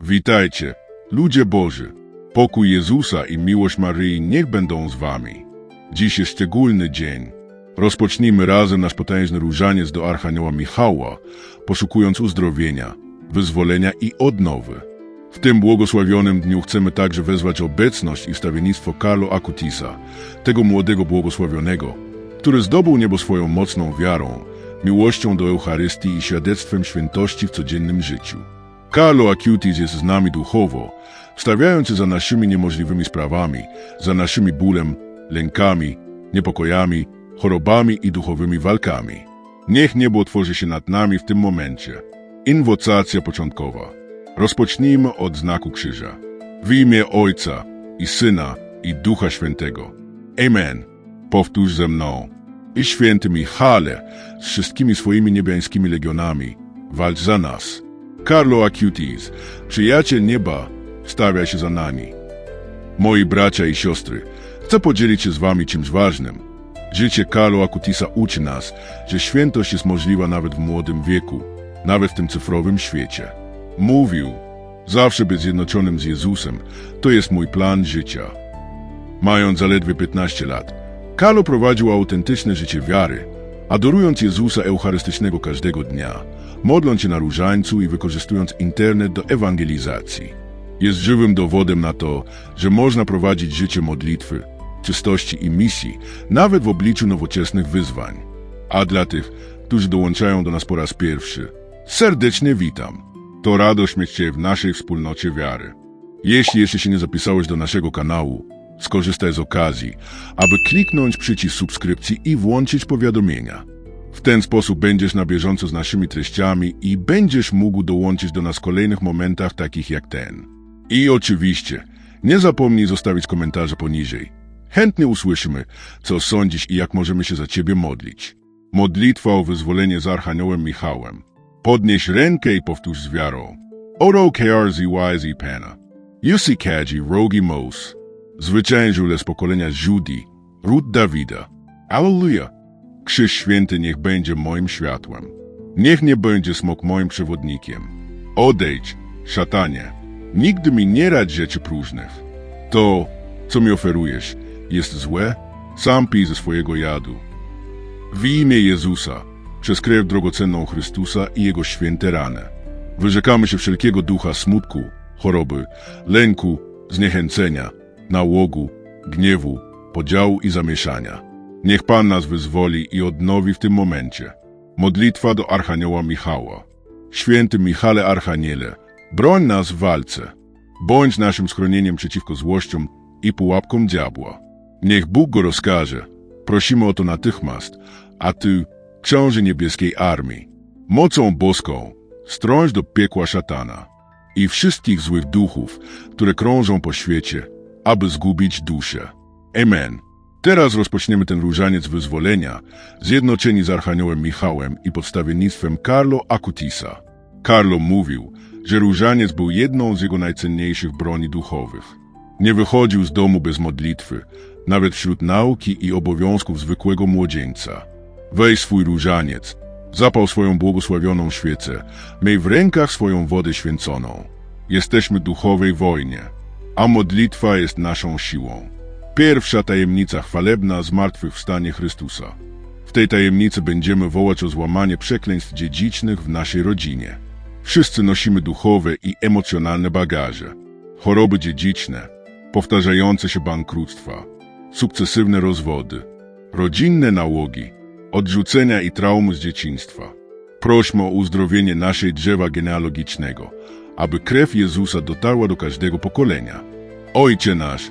Witajcie, ludzie Boży. Pokój Jezusa i miłość Maryi niech będą z wami. Dziś jest szczególny dzień. Rozpocznijmy razem nasz potężny różaniec do Archanioła Michała, poszukując uzdrowienia, wyzwolenia i odnowy. W tym błogosławionym dniu chcemy także wezwać obecność i stawiennictwo Carlo Acutisa, tego młodego błogosławionego, który zdobył niebo swoją mocną wiarą, miłością do Eucharystii i świadectwem świętości w codziennym życiu. Carlo Acutis jest z nami duchowo, stawiając się za naszymi niemożliwymi sprawami, za naszymi bólem, lękami, niepokojami, chorobami i duchowymi walkami. Niech niebo otworzy się nad nami w tym momencie. Inwocacja początkowa. Rozpocznijmy od znaku krzyża. W imię Ojca i Syna i Ducha Świętego. Amen. Powtórz ze mną. I święty Michale z wszystkimi swoimi niebiańskimi legionami, walcz za nas. Carlo Acutis, przyjaciel nieba, stawia się za nami. Moi bracia i siostry, chcę podzielić się z wami czymś ważnym. Życie Carlo Acutisa uczy nas, że świętość jest możliwa nawet w młodym wieku, nawet w tym cyfrowym świecie. Mówił, zawsze być zjednoczonym z Jezusem, to jest mój plan życia. Mając zaledwie 15 lat, Carlo prowadził autentyczne życie wiary, adorując Jezusa Eucharystycznego każdego dnia, modląc się na różańcu i wykorzystując internet do ewangelizacji. Jest żywym dowodem na to, że można prowadzić życie modlitwy, czystości i misji, nawet w obliczu nowoczesnych wyzwań. A dla tych, którzy dołączają do nas po raz pierwszy, serdecznie witam. To radość mieć Cię w naszej wspólnocie wiary. Jeśli jeszcze się nie zapisałeś do naszego kanału, skorzystaj z okazji, aby kliknąć przycisk subskrypcji i włączyć powiadomienia. W ten sposób będziesz na bieżąco z naszymi treściami i będziesz mógł dołączyć do nas w kolejnych momentach takich jak ten. I oczywiście, nie zapomnij zostawić komentarza poniżej. Chętnie usłyszymy, co sądzisz i jak możemy się za Ciebie modlić. Modlitwa o wyzwolenie z Archaniołem Michałem. Podnieś rękę i powtórz z wiarą. Oro KRZYZ Pana. Yusi Kadzi Rogi Mos. Zwyciężył z pokolenia Judi, ród Dawida. Alleluja. Krzyż święty niech będzie moim światłem. Niech nie będzie smok moim przewodnikiem. Odejdź, szatanie. Nigdy mi nie radź rzeczy próżnych. To, co mi oferujesz, jest złe? Sam pij ze swojego jadu. W imię Jezusa, przez krew drogocenną Chrystusa i Jego święte rany. Wyrzekamy się wszelkiego ducha smutku, choroby, lęku, zniechęcenia, nałogu, gniewu, podziału i zamieszania. Niech Pan nas wyzwoli i odnowi w tym momencie. Modlitwa do Archanioła Michała. Święty Michale Archaniele, broń nas w walce. Bądź naszym schronieniem przeciwko złościom i pułapkom diabła. Niech Bóg go rozkaże. Prosimy o to natychmiast, a Ty, książę niebieskiej armii, mocą boską, strąć do piekła szatana i wszystkich złych duchów, które krążą po świecie, aby zgubić duszę. Amen. Teraz rozpoczniemy ten różaniec wyzwolenia, zjednoczeni z Archaniołem Michałem i podstawiennictwem Carlo Acutisa. Carlo mówił, że różaniec był jedną z jego najcenniejszych broni duchowych. Nie wychodził z domu bez modlitwy, nawet wśród nauki i obowiązków zwykłego młodzieńca. Weź swój różaniec, zapał swoją błogosławioną świecę, miej w rękach swoją wodę święconą. Jesteśmy duchowej wojnie, a modlitwa jest naszą siłą. Pierwsza tajemnica chwalebna zmartwychwstanie Chrystusa. W tej tajemnicy będziemy wołać o złamanie przekleństw dziedzicznych w naszej rodzinie. Wszyscy nosimy duchowe i emocjonalne bagaże. Choroby dziedziczne, powtarzające się bankructwa, sukcesywne rozwody, rodzinne nałogi, odrzucenia i traumy z dzieciństwa. Prośmy o uzdrowienie naszej drzewa genealogicznego, aby krew Jezusa dotarła do każdego pokolenia. Ojcze nasz,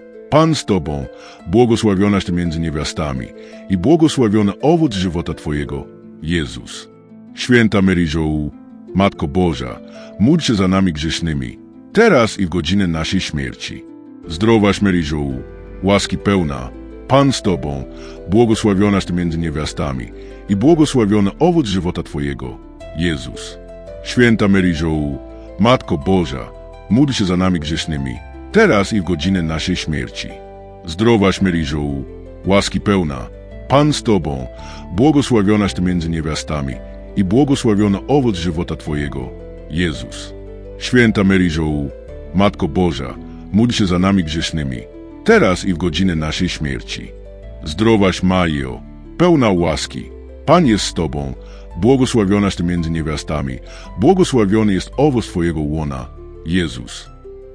Pan z Tobą, błogosławionaś Ty między niewiastami i błogosławiony owoc żywota Twojego, Jezus. Święta Maryjo, Matko Boża, módl się za nami grzesznymi, teraz i w godzinę naszej śmierci. Zdrowaś Maryjo, łaski pełna, Pan z Tobą, błogosławionaś Ty między niewiastami i błogosławiony owoc żywota Twojego, Jezus. Święta Maryjo, Matko Boża, módl się za nami grzesznymi, teraz i w godzinę naszej śmierci. Zdrowaś Maryjo, łaski pełna, Pan z Tobą, błogosławionaś Ty między niewiastami i błogosławiony owoc żywota Twojego, Jezus. Święta Maryjo, Matko Boża, módl się za nami grzesznymi, teraz i w godzinę naszej śmierci. Zdrowaś Mario, pełna łaski, Pan jest z Tobą, błogosławionaś Ty między niewiastami, błogosławiony jest owoc Twojego łona, Jezus.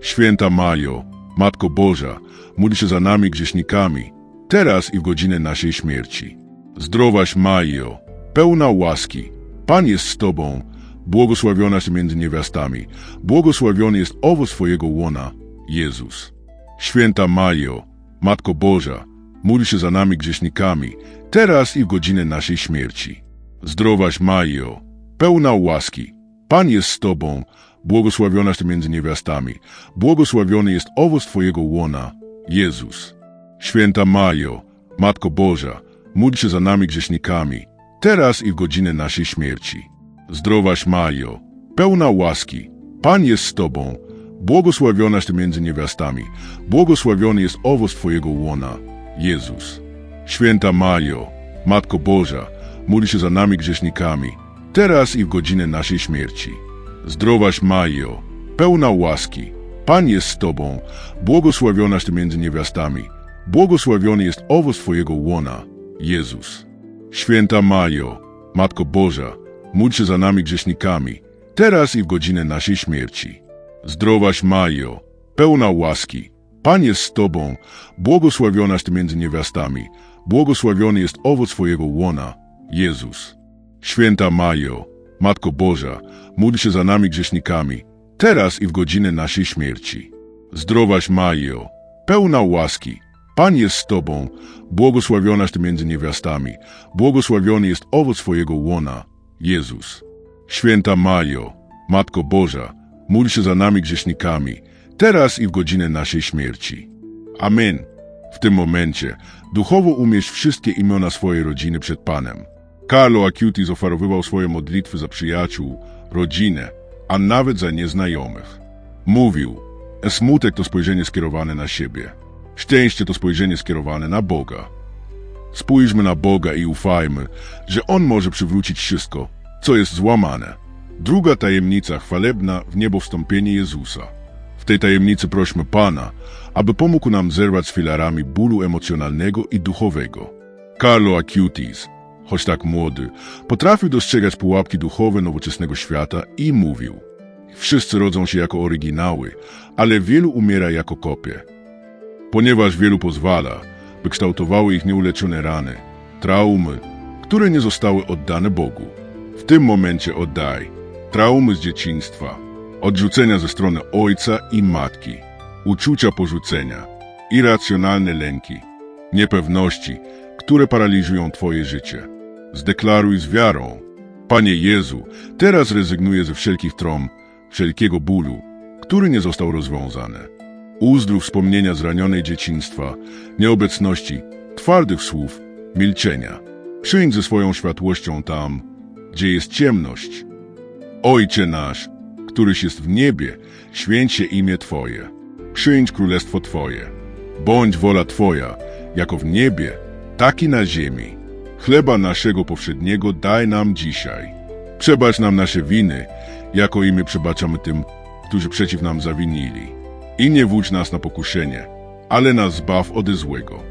Święta Majo, Matko Boża, módl się za nami grzesznikami, teraz i w godzinę naszej śmierci. Zdrowaś Majo, pełna łaski, Pan jest z Tobą, błogosławionaś między niewiastami, błogosławiony jest owoc Twojego łona, Jezus. Święta Majo, Matko Boża, módl się za nami grzesznikami, teraz i w godzinę naszej śmierci. Zdrowaś Majo, pełna łaski, Pan jest z Tobą, błogosławionaś Ty między niewiastami, błogosławiony jest owoc Twojego łona, Jezus. Święta Majo, Matko Boża, módl się za nami grzesznikami, teraz i w godzinę naszej śmierci. Zdrowaś Majo, pełna łaski, Pan jest z Tobą, błogosławionaś Ty między niewiastami, błogosławiony jest owoc Twojego łona, Jezus. Święta Majo, Matko Boża, módl się za nami grzesznikami, teraz i w godzinę naszej śmierci. Zdrowaś Majo, pełna łaski, Pan jest z Tobą, błogosławionaś Ty między niewiastami, błogosławiony jest owoc Twojego łona, Jezus. Święta Majo, Matko Boża, módl się za nami grzesznikami, teraz i w godzinę naszej śmierci. Zdrowaś Majo, pełna łaski, Pan jest z Tobą, błogosławionaś Ty między niewiastami, błogosławiony jest owoc Twojego łona, Jezus. Święta Majo, Matko Boża, módl się za nami grzesznikami, teraz i w godzinę naszej śmierci. Zdrowaś Majo, pełna łaski, Pan jest z Tobą, błogosławionaś Ty między niewiastami, błogosławiony jest owoc Twojego łona, Jezus. Święta Majo, Matko Boża, módl się za nami grzesznikami, teraz i w godzinę naszej śmierci. Amen. W tym momencie duchowo umieść wszystkie imiona swojej rodziny przed Panem. Carlo Acutis oferowywał swoje modlitwy za przyjaciół, rodzinę, a nawet za nieznajomych. Mówił, smutek to spojrzenie skierowane na siebie, szczęście to spojrzenie skierowane na Boga. Spójrzmy na Boga i ufajmy, że On może przywrócić wszystko, co jest złamane. Druga tajemnica chwalebna w niebo wstąpienie Jezusa. W tej tajemnicy prośmy Pana, aby pomógł nam zerwać z filarami bólu emocjonalnego i duchowego. Carlo Acutis, choć tak młody, potrafił dostrzegać pułapki duchowe nowoczesnego świata i mówił Wszyscy rodzą się jako oryginały, ale wielu umiera jako kopie. Ponieważ wielu pozwala, by kształtowały ich nieuleczone rany, traumy, które nie zostały oddane Bogu. W tym momencie oddaj traumy z dzieciństwa, odrzucenia ze strony ojca i matki, uczucia porzucenia, irracjonalne lęki, niepewności, które paraliżują Twoje życie. Zdeklaruj z wiarą, Panie Jezu, teraz rezygnuję ze wszelkich trom, wszelkiego bólu, który nie został rozwiązany. Uzdrów wspomnienia zranionej dzieciństwa, nieobecności, twardych słów, milczenia. Przyjdź ze swoją światłością tam, gdzie jest ciemność. Ojcze nasz, któryś jest w niebie, święć się imię Twoje. Przyjdź królestwo Twoje. Bądź wola Twoja, jako w niebie, tak i na ziemi. Chleba naszego powszedniego daj nam dzisiaj. Przebacz nam nasze winy, jako i my przebaczamy tym, którzy przeciw nam zawinili. I nie wódź nas na pokuszenie, ale nas zbaw ode złego.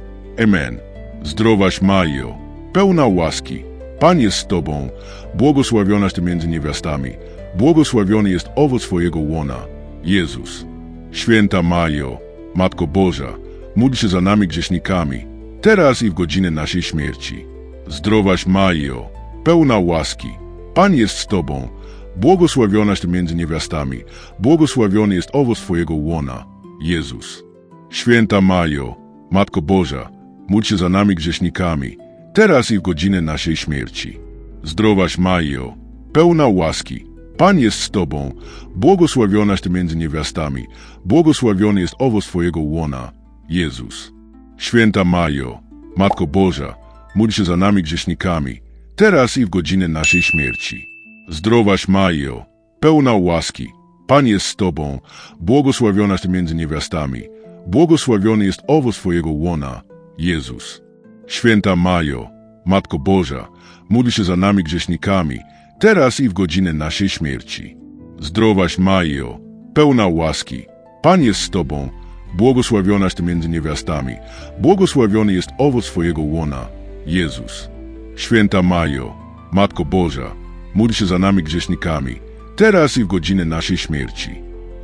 Amen. Zdrowaś Majo, pełna łaski, Pan jest z Tobą, błogosławionaś Ty między niewiastami, błogosławiony jest owoc Twojego łona, Jezus. Święta Majo, Matko Boża, módl się za nami grzesznikami, teraz i w godzinę naszej śmierci. Zdrowaś Majo, pełna łaski, Pan jest z Tobą, błogosławionaś Ty między niewiastami, błogosławiony jest owoc Twojego łona, Jezus. Święta Majo, Matko Boża, módl się za nami grzesznikami, teraz i w godzinę naszej śmierci. Zdrowaś Majo, pełna łaski, Pan jest z Tobą, błogosławionaś Ty między niewiastami, błogosławiony jest owoc Twojego łona, Jezus. Święta Majo, Matko Boża, módl się za nami grzesznikami, teraz i w godzinę naszej śmierci. Zdrowaś Majo, pełna łaski, Pan jest z Tobą, błogosławionaś Ty między niewiastami, błogosławiony jest owoc Twojego łona, Jezus. Święta Majo, Matko Boża, módl się za nami grzesznikami, teraz i w godzinę naszej śmierci. Zdrowaś Majo, pełna łaski, Pan jest z Tobą, błogosławionaś Ty między niewiastami, błogosławiony jest owoc Twojego łona, Jezus. Święta Majo, Matko Boża, módl się za nami grzesznikami, teraz i w godzinę naszej śmierci.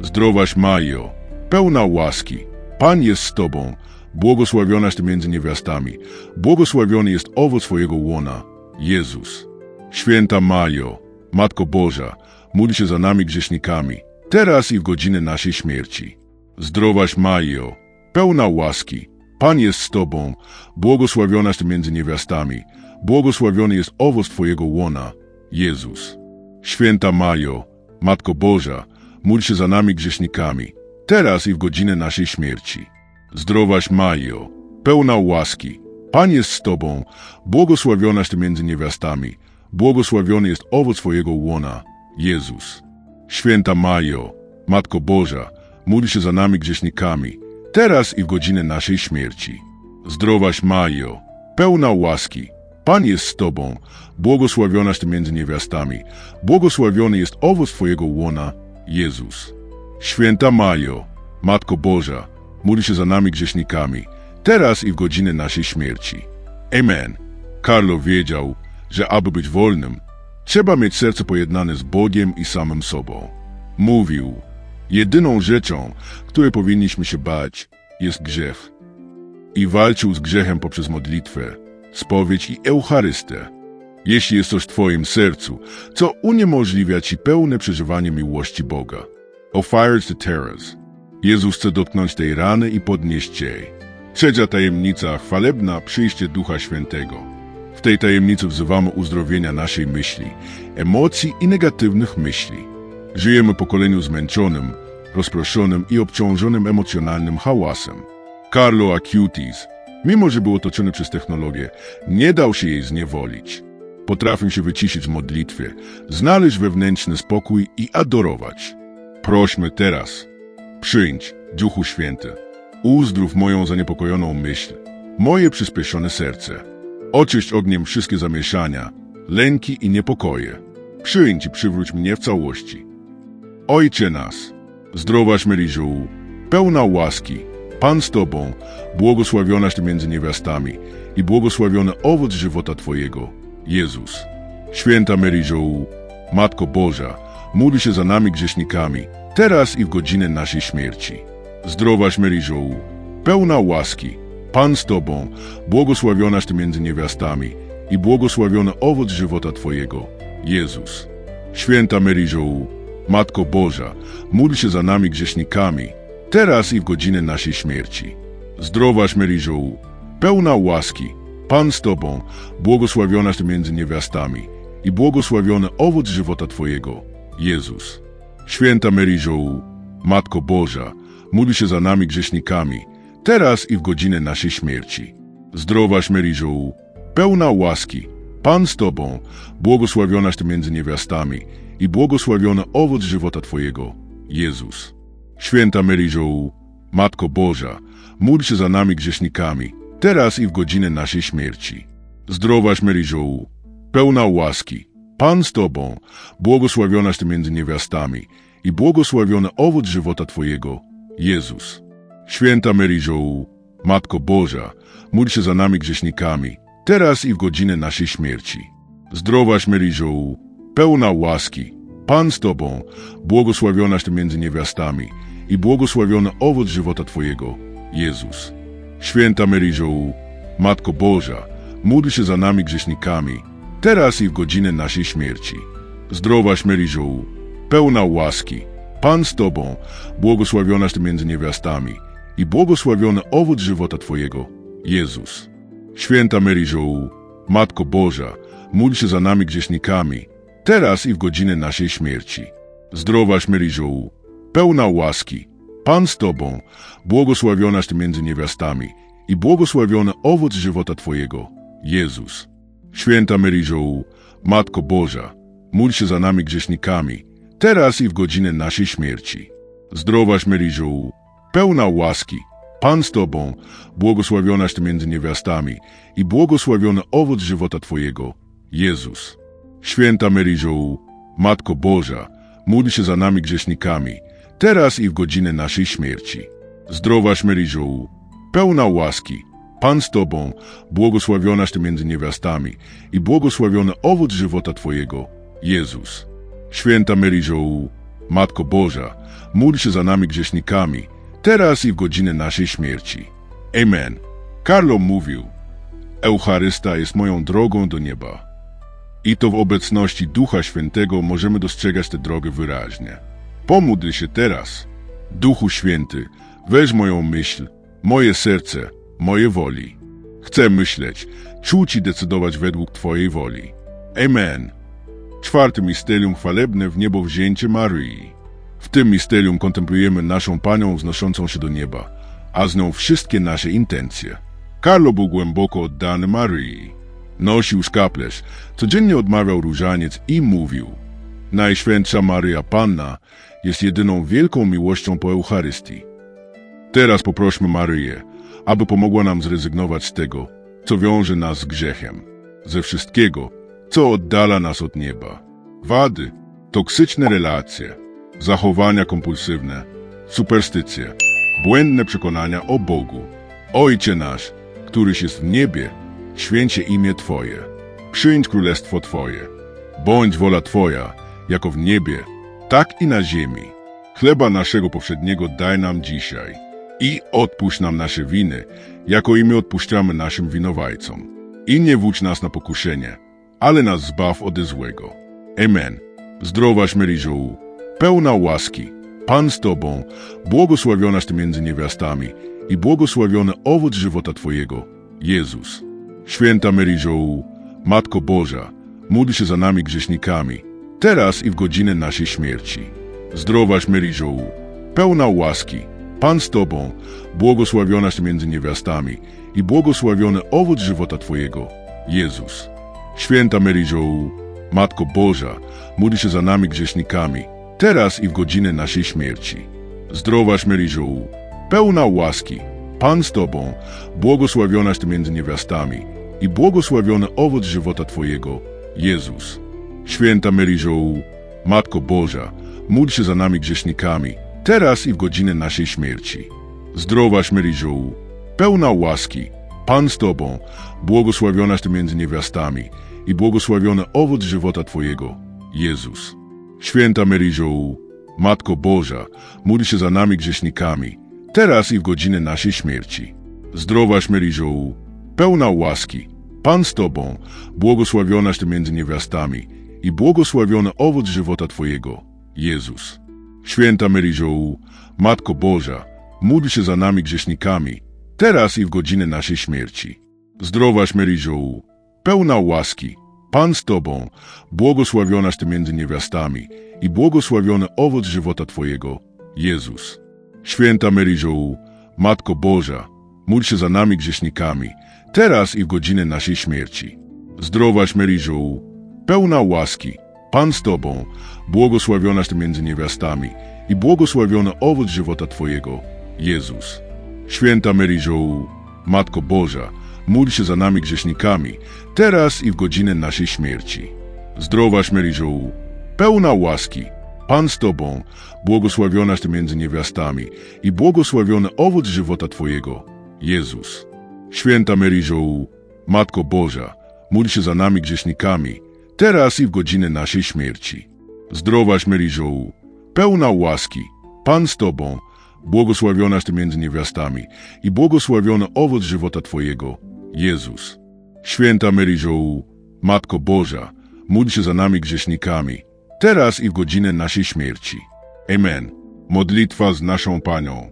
Zdrowaś Majo, pełna łaski, Pan jest z Tobą, błogosławionaś Ty między niewiastami, błogosławiony jest owoc Twojego łona, Jezus. Święta Majo, Matko Boża, módl się za nami grzesznikami, teraz i w godzinę naszej śmierci. Zdrowaś Majo, pełna łaski, Pan jest z Tobą, błogosławionaś Ty między niewiastami, błogosławiony jest owoc Twojego łona, Jezus. Święta Majo, Matko Boża, módl się za nami grzesznikami, teraz i w godzinę naszej śmierci. Zdrowaś Majo, pełna łaski, Pan jest z Tobą, błogosławionaś Ty między niewiastami, błogosławiony jest owoc Twojego łona, Jezus. Święta Majo, Matko Boża, módl się za nami grzesznikami, teraz i w godzinę naszej śmierci. Zdrowaś Majo, pełna łaski, Pan jest z Tobą, błogosławionaś Ty między niewiastami, błogosławiony jest owoc Twojego łona, Jezus. Święta Majo, Matko Boża, módl się za nami grzesznikami, teraz i w godzinę naszej śmierci. Amen. Karlo wiedział, że aby być wolnym, trzeba mieć serce pojednane z Bogiem i samym sobą. Mówił, jedyną rzeczą, której powinniśmy się bać, jest grzech. I walczył z grzechem poprzez modlitwę, spowiedź i Eucharystę. Jeśli jest coś w Twoim sercu, co uniemożliwia Ci pełne przeżywanie miłości Boga. O fires to terrors. Jezus chce dotknąć tej rany i podnieść jej. Trzecia tajemnica, chwalebna przyjście Ducha Świętego. W tej tajemnicy wzywamy uzdrowienia naszej myśli, emocji i negatywnych myśli. Żyjemy pokoleniu zmęczonym, rozproszonym i obciążonym emocjonalnym hałasem. Carlo Acutis, mimo że był otoczony przez technologię, nie dał się jej zniewolić. Potrafił się wyciszyć w modlitwie, znaleźć wewnętrzny spokój i adorować. Prośmy teraz, przyjdź, Duchu Święty, uzdrów moją zaniepokojoną myśl, moje przyspieszone serce. Oczyść ogniem wszystkie zamieszania, lęki i niepokoje. Przyjdź i przywróć mnie w całości. Ojcze nas, zdrowaś Maryżu, pełna łaski, Pan z Tobą, błogosławionaś Ty między niewiastami i błogosławiony owoc żywota Twojego, Jezus. Święta Maryżu, Matko Boża, módl się za nami grzesznikami, teraz i w godzinę naszej śmierci. Zdrowaś Maryżu, pełna łaski, Pan z Tobą, błogosławionaś Ty między niewiastami i błogosławiony owoc żywota Twojego, Jezus. Święta Maryżu, Matko Boża, módl się za nami grzesznikami, teraz i w godzinę naszej śmierci. Zdrowaś Maryżu, pełna łaski, Pan z Tobą, błogosławionaś Ty między niewiastami i błogosławiony owoc żywota Twojego, Jezus. Święta Maryżu, Matko Boża, módl się za nami grzesznikami, teraz i w godzinę naszej śmierci. Zdrowaś Maryżu, pełna łaski, Pan z Tobą, błogosławionaś Ty między niewiastami i błogosławiony owoc żywota Twojego, Jezus. Święta Maryżu, Matko Boża, módl się za nami grzesznikami, teraz i w godzinę naszej śmierci. Zdrowaś Maryżu, pełna łaski, Pan z Tobą, błogosławionaś Ty między niewiastami i błogosławiony owoc żywota Twojego, Jezus. Święta Maryżu, Matko Boża, módl się za nami grzesznikami, teraz i w godzinę naszej śmierci. Zdrowaś Maryżu, pełna łaski, Pan z Tobą, błogosławionaś Ty między niewiastami i błogosławiony owoc żywota Twojego, Jezus. Święta Maryżu, Matko Boża, módl się za nami grzesznikami, teraz i w godzinę naszej śmierci. Zdrowaś Maryżu, pełna łaski, Pan z Tobą, błogosławionaś Ty między niewiastami i błogosławiony owoc żywota Twojego, Jezus. Święta Maryżu, Matko Boża, módl się za nami grzesznikami, teraz i w godzinę naszej śmierci. Zdrowaś Maryżu, pełna łaski, Pan z Tobą, błogosławionaś Ty między niewiastami i błogosławiony owoc żywota Twojego, Jezus. Święta Maryjo, Matko Boża, módl się za nami grzesznikami, teraz i w godzinę naszej śmierci. Zdrowaś Maryjo, pełna łaski, Pan z Tobą, błogosławionaś Ty między niewiastami i błogosławiony owoc żywota Twojego, Jezus. Święta Maryjo, Matko Boża, módl się za nami grzesznikami, teraz i w godzinę naszej śmierci. Zdrowaś Maryjo, pełna łaski, Pan z Tobą, błogosławionaś Ty między niewiastami i błogosławiony owoc żywota Twojego, Jezus. Święta Maryjo, Matko Boża, módl się za nami grzesznikami, teraz i w godzinę naszej śmierci. Amen. Karlo mówił, Eucharysta jest moją drogą do nieba. I to w obecności Ducha Świętego możemy dostrzegać tę drogę wyraźnie. Pomódl się teraz. Duchu Święty, weź moją myśl, moje serce, moje woli. Chcę myśleć, czuć i decydować według Twojej woli. Amen. Czwarte misterium chwalebne w niebo wzięcie Maryi. W tym misterium kontemplujemy naszą Panią wznoszącą się do nieba, a z nią wszystkie nasze intencje. Karlo był głęboko oddany Maryi. Nosił szkaplerz, codziennie odmawiał różaniec i mówił Najświętsza Maryja Panna jest jedyną wielką miłością po Eucharystii. Teraz poprośmy Maryję, aby pomogła nam zrezygnować z tego, co wiąże nas z grzechem, ze wszystkiego, co oddala nas od nieba. Wady, toksyczne relacje, zachowania kompulsywne, superstycje, błędne przekonania o Bogu. Ojcze nasz, któryś jest w niebie, święcie imię Twoje. Przyjdź królestwo Twoje. Bądź wola Twoja, jako w niebie, tak i na ziemi. Chleba naszego powszedniego daj nam dzisiaj i odpuść nam nasze winy, jako i my odpuszczamy naszym winowajcom. I nie wódź nas na pokuszenie, ale nas zbaw ode złego. Amen. Zdrowaś Maryjo, pełna łaski, Pan z Tobą, błogosławionaś Ty między niewiastami i błogosławiony owoc żywota Twojego, Jezus. Święta Maryjo, Matko Boża, módl się za nami grzesznikami, teraz i w godzinę naszej śmierci. Zdrowaś Maryjo, pełna łaski, Pan z Tobą, błogosławionaś między niewiastami i błogosławiony owoc żywota Twojego, Jezus. Święta Maryjo, Matko Boża, módl się za nami grzesznikami, teraz i w godzinę naszej śmierci. Zdrowaś Maryjo, pełna łaski, Pan z Tobą, błogosławionaś Ty między niewiastami i błogosławiony owoc żywota Twojego, Jezus. Święta Maryjo, Matko Boża, módl się za nami grzesznikami, teraz i w godzinę naszej śmierci. Zdrowaś Maryjo, pełna łaski, Pan z Tobą, błogosławionaś Ty między niewiastami i błogosławiony owoc żywota Twojego, Jezus. Święta Maryjo, Matko Boża, módl się za nami grzesznikami, teraz i w godzinę naszej śmierci. Zdrowaś Maryjo, pełna łaski, Pan z Tobą, błogosławionaś Ty między niewiastami i błogosławiony owoc żywota Twojego, Jezus. Święta Maryjo, Matko Boża, módl się za nami grzesznikami, teraz i w godzinę naszej śmierci. Zdrowaś Maryjo, pełna łaski, Pan z Tobą, błogosławionaś Ty między niewiastami i błogosławiony owoc żywota Twojego, Jezus. Święta Maryjo, Matko Boża, módl się za nami grzesznikami, teraz i w godzinę naszej śmierci. Zdrowaś Maryjo, pełna łaski, Pan z Tobą, błogosławionaś Ty między niewiastami i błogosławiony owoc żywota Twojego, Jezus. Święta Maryjo, Matko Boża, módl się za nami grzesznikami, teraz i w godzinę naszej śmierci. Zdrowaś Maryjo, pełna łaski, Pan z Tobą, błogosławionaś Ty między niewiastami i błogosławiony owoc żywota Twojego, Jezus. Święta Maryjo, Matko Boża, módl się za nami grzesznikami, teraz i w godzinę naszej śmierci. Zdrowaś Maryjo, pełna łaski, Pan z Tobą, błogosławionaś Ty między niewiastami i błogosławiony owoc żywota Twojego, Jezus. Święta Maryjo, Matko Boża, módl się za nami grzesznikami, teraz i w godzinę naszej śmierci. Amen. Modlitwa z naszą Panią.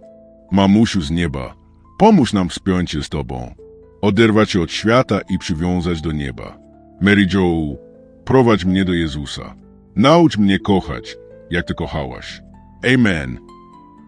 Mamusiu z nieba, pomóż nam wspiąć się z Tobą, oderwać się od świata i przywiązać do nieba. Mary Jo, prowadź mnie do Jezusa. Naucz mnie kochać, jak Ty kochałaś. Amen.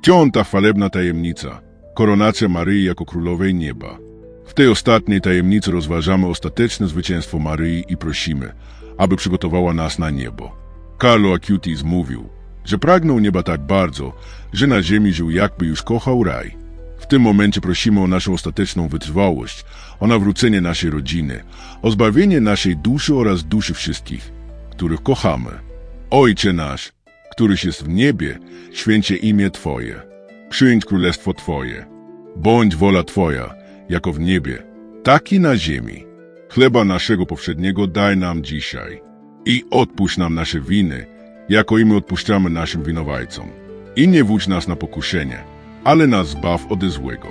Piąta chwalebna tajemnica. Koronacja Maryi jako Królowej Nieba. W tej ostatniej tajemnicy rozważamy ostateczne zwycięstwo Maryi i prosimy, aby przygotowała nas na niebo. Carlo Acutis mówił, że pragnął nieba tak bardzo, że na ziemi żył jakby już kochał raj. W tym momencie prosimy o naszą ostateczną wytrwałość, o nawrócenie naszej rodziny, o zbawienie naszej duszy oraz duszy wszystkich, których kochamy. Ojcze nasz, któryś jest w niebie, święcie imię Twoje. Przyjdź królestwo Twoje. Bądź wola Twoja, jako w niebie, tak i na ziemi. Chleba naszego powszedniego daj nam dzisiaj. I odpuść nam nasze winy, jako i my odpuszczamy naszym winowajcom. I nie wódź nas na pokuszenie, ale nas zbaw ode złego.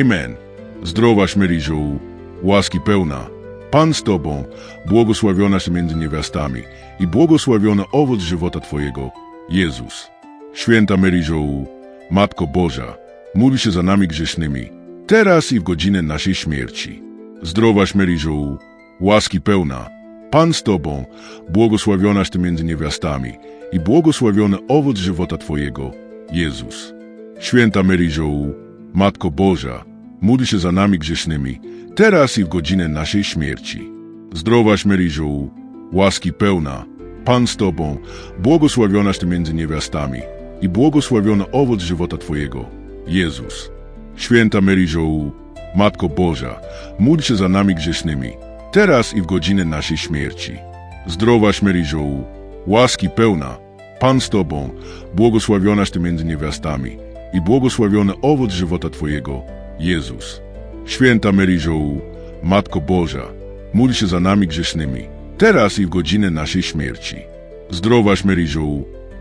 Amen. Zdrowaś Maryjo, łaski pełna, Pan z Tobą, błogosławionaś między niewiastami i błogosławiony owoc żywota Twojego, Jezus. Święta Maryjo, Matko Boża, módl się za nami grzesznymi, teraz i w godzinę naszej śmierci. Zdrowaś Maryjo, łaski pełna, Pan z Tobą, błogosławionaś Ty między niewiastami i błogosławiony owoc żywota Twojego, Jezus. Święta Maryjo, Matko Boża, módl się za nami grzesznymi, teraz i w godzinę naszej śmierci. Zdrowaś Maryjo, łaski pełna, Pan z Tobą, błogosławionaś Ty między niewiastami i błogosławiony owoc żywota Twojego, Jezus. Święta Maryjo, Matko Boża, módl się za nami grzesznymi, teraz i w godzinę naszej śmierci. Zdrowaś Maryjo, łaski pełna, Pan z Tobą, błogosławionaś Ty między niewiastami i błogosławiony owoc żywota Twojego, Jezus. Święta Maryjo, Matko Boża, módl się za nami grzesznymi, teraz i w godzinę naszej śmierci. Zdrowaś Maryjo,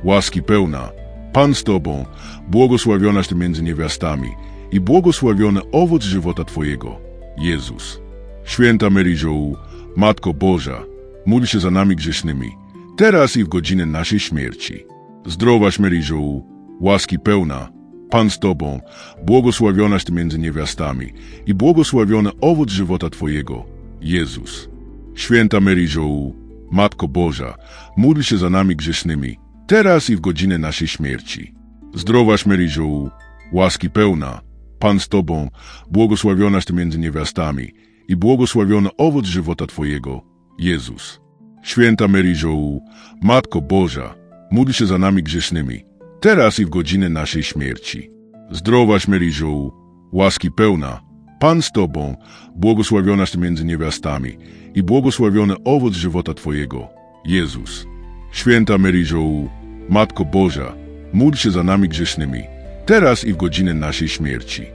łaski pełna, Pan z Tobą, błogosławionaś Ty między niewiastami i błogosławiony owoc żywota Twojego, Jezus. Święta Maryjo, Matko Boża, módl się za nami grzesznymi, teraz i w godzinę naszej śmierci. Zdrowaś Maryjo, łaski pełna, Pan z Tobą, błogosławionaś Ty między niewiastami i błogosławiony owoc żywota Twojego, Jezus. Święta Maryjo, Matko Boża, módl się za nami grzesznymi, teraz i w godzinę naszej śmierci. Zdrowaś Maryjo, łaski pełna, Pan z Tobą, błogosławionaś Ty między niewiastami i błogosławiony owoc żywota Twojego, Jezus. Święta Maryjo, Matko Boża, módl się za nami grzesznymi, teraz i w godzinę naszej śmierci. Zdrowaś Maryjo, łaski pełna, Pan z Tobą, błogosławionaś między niewiastami i błogosławiony owoc żywota Twojego, Jezus. Święta Maryjo, Matko Boża, módl się za nami grzesznymi, teraz i w godzinę naszej śmierci.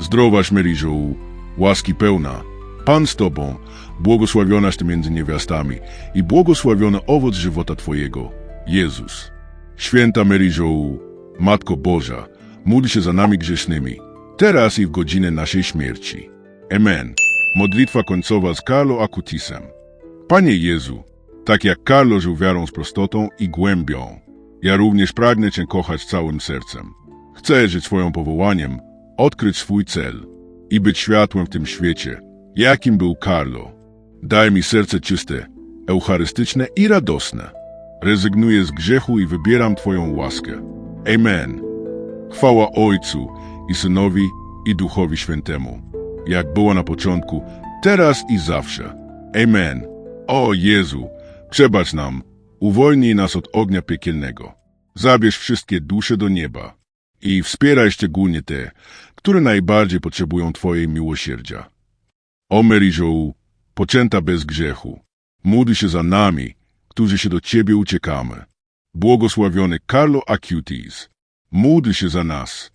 Zdrowaś Maryjo, łaski pełna, Pan z Tobą, błogosławionaś Ty między niewiastami i błogosławiony owoc żywota Twojego, Jezus. Święta Maryjo, Matko Boża, módl się za nami grzesznymi, teraz i w godzinę naszej śmierci. Amen. Modlitwa końcowa z Carlo Acutisem. Panie Jezu, tak jak Carlo żył wiarą z prostotą i głębią, ja również pragnę Cię kochać całym sercem. Chcę żyć swoim powołaniem, odkryć swój cel i być światłem w tym świecie, jakim był Carlo. Daj mi serce czyste, eucharystyczne i radosne. Rezygnuję z grzechu i wybieram Twoją łaskę. Amen. Chwała Ojcu i Synowi i Duchowi Świętemu, jak było na początku, teraz i zawsze. Amen. O Jezu, przebacz nam, uwolnij nas od ognia piekielnego. Zabierz wszystkie dusze do nieba i wspieraj szczególnie te, które najbardziej potrzebują Twojej miłosierdzia. O Maryjo, poczęta bez grzechu, módl się za nami, którzy się do Ciebie uciekamy. Błogosławiony Carlo Acutis, módl się za nas.